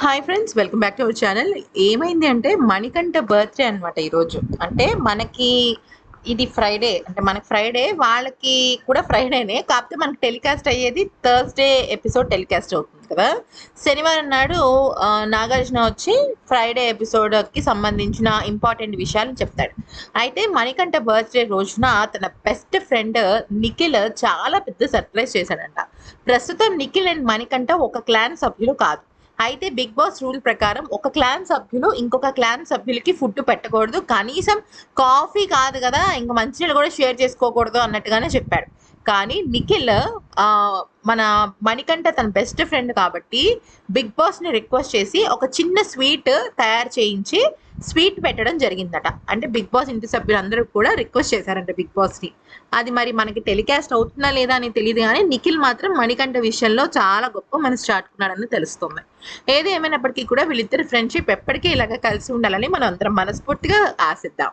Hi friends welcome back to our channel ఏమైంది అంటే Manikanta birthday అనమాట ఈరోజు. అంటే మనకి ఇది ఫ్రైడే అంటే మనకి ఫ్రైడే వాళ్ళకి కూడా ఫ్రైడేనే కాకపోతే మనకి టెలికాస్ట్ అయ్యేది థర్స్డే ఎపిసోడ్ టెలికాస్ట్ అవుతుంది కదా. శనివారం నాడు నాగార్జున వచ్చి ఫ్రైడే ఎపిసోడ్కి సంబంధించిన ఇంపార్టెంట్ విషయాలు చెప్తాడు. అయితే మణికంఠ బర్త్డే రోజున తన బెస్ట్ ఫ్రెండ్ నిఖిల్ చాలా పెద్ద సర్ప్రైజ్ చేశాడంట. ప్రస్తుతం నిఖిల్ అండ్ మణికంఠ ఒక క్లాన్ సభ్యులు కాదు. అయితే బిగ్ బాస్ రూల్ ప్రకారం ఒక క్లాన్ సభ్యులు ఇంకొక క్లాన్ సభ్యులకి ఫుడ్ పెట్టకూడదు. కనీసం కాఫీ కాదు కదా ఇంక మంచినీళ్ళు కూడా షేర్ చేసుకోకూడదు అన్నట్టుగానే చెప్పాడు. కానీ నిఖిల్ మన మణికంఠ తన బెస్ట్ ఫ్రెండ్ కాబట్టి బిగ్ బాస్ని రిక్వెస్ట్ చేసి ఒక చిన్న స్వీట్ తయారు చేయించి స్వీట్ పెట్టడం జరిగిందట. అంటే బిగ్ బాస్ ఇంటి సభ్యులందరూ కూడా రిక్వెస్ట్ చేశారంట బిగ్ బాస్ని. అది మరి మనకి టెలికాస్ట్ అవుతుందా లేదా అని తెలియదు కానీ నిఖిల్ మాత్రం మణికంఠ విషయంలో చాలా గొప్ప మనసు చాటుకున్నాడని తెలుస్తుంది. ఏది ఏమైనప్పటికీ కూడా వీళ్ళిద్దరి ఫ్రెండ్షిప్ ఎప్పటికీ ఇలాగ కలిసి ఉండాలని మనం అందరం మనస్ఫూర్తిగా ఆశిద్దాం.